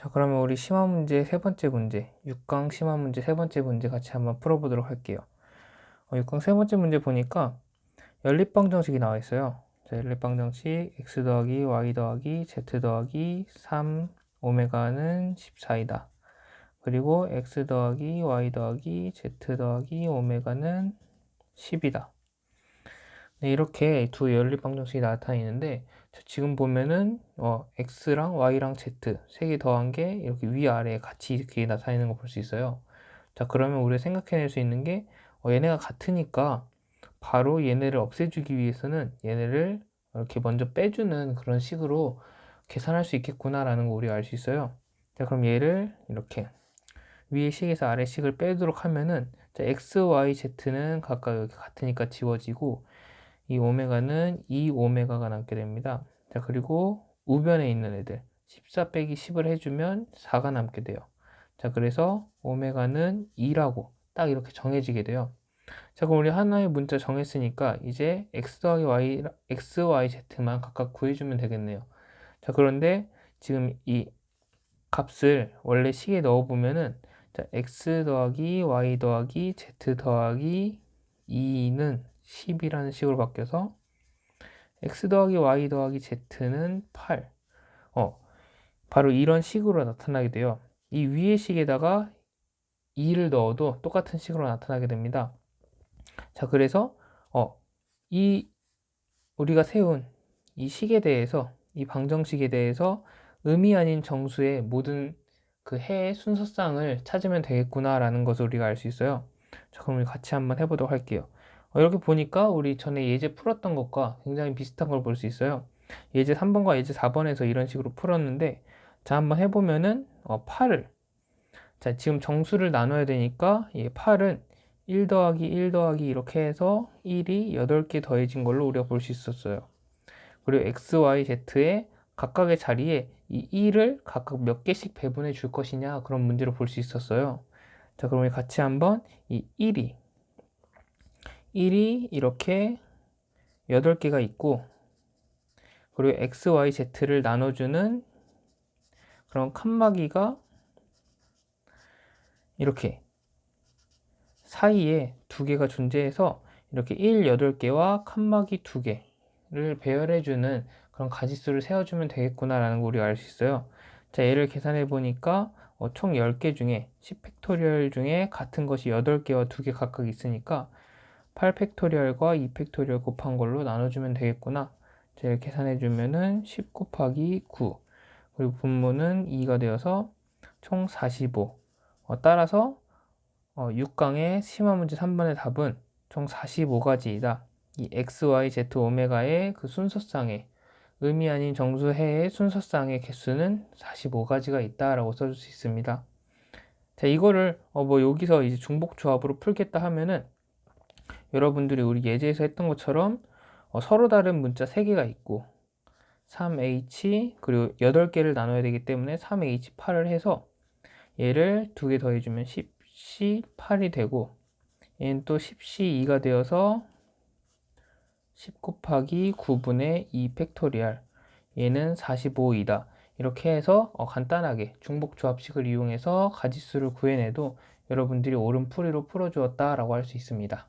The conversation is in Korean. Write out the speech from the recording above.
자, 그러면 우리 심화 문제 세 번째 문제, 6강 심화 문제 세 번째 문제 같이 한번 풀어보도록 할게요. 어, 6강 세 번째 문제 보니까 연립방정식이 나와 있어요. 자, 연립방정식 x 더하기 y 더하기 z 더하기 3 오메가는 14이다. 그리고 x 더하기 y 더하기 z 더하기 오메가는 10이다. 네, 이렇게 두 연립방정식이 나타나는데 지금 보면은 어, x랑 y랑 z 세 개 더한 게 이렇게 위아래 같이 이렇게 나타내는 거 볼 수 있어요. 자 그러면 우리가 생각해낼 수 있는 게 어, 얘네가 같으니까 바로 얘네를 없애주기 위해서는 얘네를 이렇게 먼저 빼주는 그런 식으로 계산할 수 있겠구나라는 거 우리가 알 수 있어요. 자 그럼 얘를 이렇게 위의 식에서 아래 식을 빼도록 하면은 자, x, y, z는 각각 이렇게 같으니까 지워지고 이 오메가는 2 오메가가 남게 됩니다. 자, 그리고 우변에 있는 애들 14 빼기 10을 해주면 4가 남게 돼요. 자, 그래서 오메가는 2라고 딱 이렇게 정해지게 돼요. 자, 그럼 우리 하나의 문자 정했으니까 이제 x 더하기 y, x, y, z만 각각 구해주면 되겠네요. 자, 그런데 지금 이 값을 원래 식에 넣어보면은 자, x 더하기 y 더하기 z 더하기 2는 10이라는 식으로 바뀌어서 x 더하기 y 더하기 z는 8. 어, 바로 이런 식으로 나타나게 돼요. 이 위의 식에다가 2를 넣어도 똑같은 식으로 나타나게 됩니다. 자, 그래서 어, 이 우리가 세운 이 식에 대해서 이 방정식에 대해서 의미 아닌 정수의 모든 그 해의 순서상을 찾으면 되겠구나라는 것을 우리가 알 수 있어요. 자, 그럼 우리 같이 한번 해보도록 할게요. 어, 이렇게 보니까 우리 전에 예제 풀었던 것과 굉장히 비슷한 걸 볼 수 있어요. 예제 3번과 예제 4번에서 이런 식으로 풀었는데 자 한번 해보면은 어, 8을 자 지금 정수를 나눠야 되니까 이 8은 1 더하기 1 더하기 이렇게 해서 1이 8개 더해진 걸로 우리가 볼 수 있었어요. 그리고 x, y, z의 각각의 자리에 이 1을 각각 몇 개씩 배분해 줄 것이냐 그런 문제로 볼 수 있었어요. 자 그럼 우리 같이 한번 이 1이 1이 이렇게 8개가 있고 그리고 x, y, z를 나눠주는 그런 칸막이가 이렇게 사이에 두 개가 존재해서 이렇게 1, 8개와 칸막이 2개를 배열해주는 그런 가지수를 세워주면 되겠구나라는 걸 우리가 알 수 있어요. 자, 얘를 계산해 보니까 어, 총 10개 중에 10팩토리얼 중에 같은 것이 8개와 2개 각각 있으니까 8 팩토리얼과 2 팩토리얼 곱한 걸로 나눠주면 되겠구나. 제 계산해 주면은 10 곱하기 9 그리고 분모는 2가 되어서 총 45. 어, 따라서 어, 6강의 심화 문제 3번의 답은 총 45가지이다. 이 x, y, z, 오메가의 그 순서상의 의미 아닌 정수 해의 순서상의 개수는 45가지가 있다라고 써줄 수 있습니다. 자, 이거를 어, 뭐 여기서 이제 중복 조합으로 풀겠다 하면은 여러분들이 우리 예제에서 했던 것처럼 어, 서로 다른 문자 3개가 있고 3h 그리고 8개를 나눠야 되기 때문에 3h8을 해서 얘를 2개 더해주면 10c8이 되고 얘는 또 10c2가 되어서 10 곱하기 9분의 2 팩토리얼 얘는 45이다. 이렇게 해서 어, 간단하게 중복 조합식을 이용해서 가지수를 구해내도 여러분들이 옳은 풀이로 풀어주었다 라고 할 수 있습니다